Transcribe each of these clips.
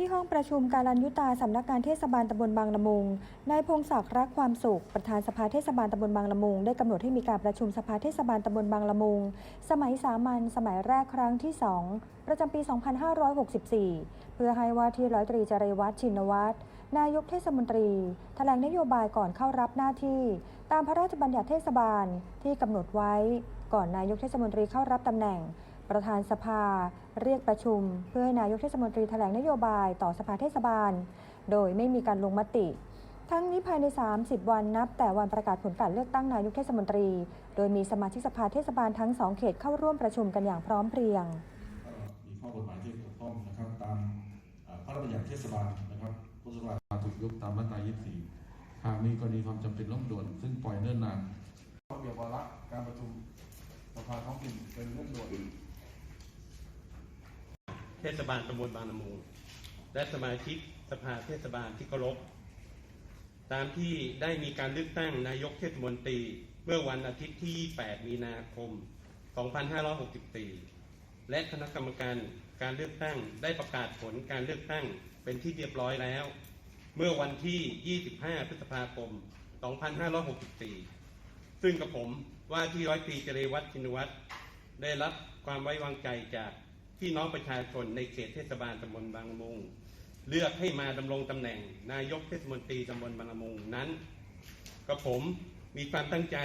ที่ห้องประชุมการันยุตาสำนักงานเทศบาลตำบลบางละมุง นายพงศักดิ์รักความสุข ประธานสภาเทศบาลตำบลบางละมุง ได้กำหนดให้มีการประชุมสภาเทศบาลตำบลบางละมุง สมัยสามัญสมัยแรกครั้งที่ 2 ประจำปี 2564 เพื่อให้ว่าที่ร้อยตรีจริวัฒน์ชินวัตรนายกเทศมนตรีแถลงนโยบายก่อนเข้ารับหน้าที่ ตามพระราชบัญญัติเทศบาลที่กำหนดไว้ ก่อนนายกเทศมนตรีเข้ารับตำแหน่ง ประธานสภา เรียกประชุม เพื่อให้นายกเทศมนตรีแถลงนโยบายต่อสภาเทศบาล โดยไม่มีการลงมติ ทั้งนี้ภายใน 30 วันนับ แต่วันประกาศผลการเลือกตั้งนายกเทศมนตรี โดยมีสมาชิกสภาเทศบาลทั้งสองเขตเข้าร่วมประชุมกันอย่างพร้อมเพรียง มีข้อกฎหมายที่ถูกต้องนะครับตามพระราชบัญญัติเทศบาลนะครับพุทธศักราชถูกยกตามมาตรา 24 หากมีกรณีความจำเป็นเร่องด่วน ซึ่งปล่อยเนิ่นนานระเบียบวาระการประชุมสภาท้องถิ่นเป็นเรื่องด่วน เทศบาลตำบลบางละมุงและสมาชิกสภาเทศบาลที่เคารพตามที่ได้มีการเลือกตั้งนายกเทศมนตรีเมื่อวันอาทิตย์ที่ 8 มีนาคม 2564 และคณะกรรมการการเลือกตั้งได้ประกาศผลการเลือกตั้งเป็นที่เรียบร้อยแล้ว เมื่อวันที่ 25 พฤษภาคม 2564 ซึ่งกับผมว่าที่ร้อยตรีเจริวัฒน์ชินวัตรได้รับความไว้วางใจจาก พี่น้องประชาชนในเขตเทศบาลตำบลบางมุง เลือกให้มาดำรงตำแหน่ง นายกเทศมนตรีตำบลบางมุงนั้นกับผมมีความตั้งใจ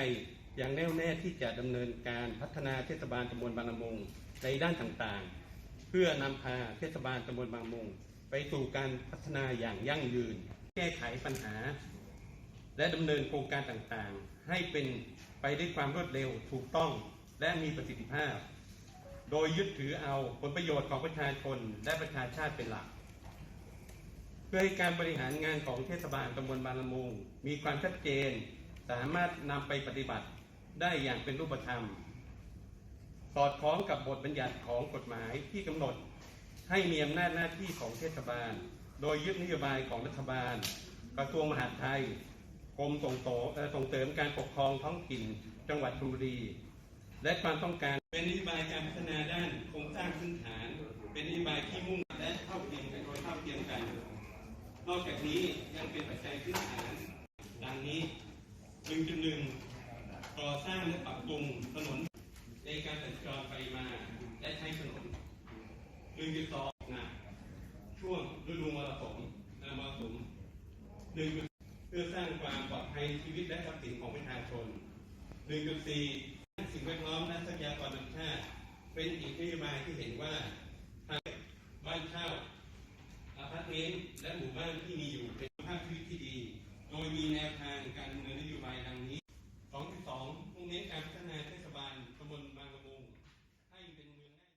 อย่างแน่วแน่ที่จะดำเนินการพัฒนาเทศบาลตำบลบางมุงในด้านต่างๆ เพื่อนำพาเทศบาลตำบลบางมุงไปสู่การพัฒนาอย่างยั่งยืน แก้ไขปัญหา และดำเนินโครงการต่างๆ ให้เป็นไปด้วยความรวดเร็วถูกต้องและมีประสิทธิภาพ โดยยึดถือเอาผลประโยชน์ของประชาชนและประชาชาติเป็นหลัก เพื่อให้การบริหารงานของเทศบาลตำบลบางละมุง มีความชัดเจน สามารถนำไปปฏิบัติได้อย่างเป็นรูปธรรม สอดคล้องกับบทบัญญัติของกฎหมายที่กำหนด ให้มีอำนาจหน้าที่ของเทศบาล โดยยึดนโยบายของรัฐบาล กระทรวงมหาดไทยกรมส่งโตส่งเสริมการปกครองท้องถิ่น จังหวัดชลบุรี และความต้องการเป็นนโยบายการพัฒนาด้านโครงสร้างพื้นฐาน เป็นนโยบายที่มุ่งและเท่าเทียมกันโดยเท่าเทียมกัน นอกจากนี้ยังเป็นปัจจัยพื้นฐาน ดังนี้1.1ก่อสร้างและปรับปรุงถนนในการสัญจรไปมาและใช้ถนน1.2หนักช่วงฤดูมรสุมและมรสุม 1. เพื่อสร้างความปลอดภัยชีวิตและทรัพย์สินของประชาชน1.4 สิ่งแวดล้อมและทรัพยากรธรรมชาติเป็นอีกนโยบายที่เห็นว่าทางบ้านเช่าอาพาร์ตเมนต์และหมู่บ้านที่มีอยู่เป็นภาพชีวิตที่ดี โดยมีแนวทางการดำเนินนโย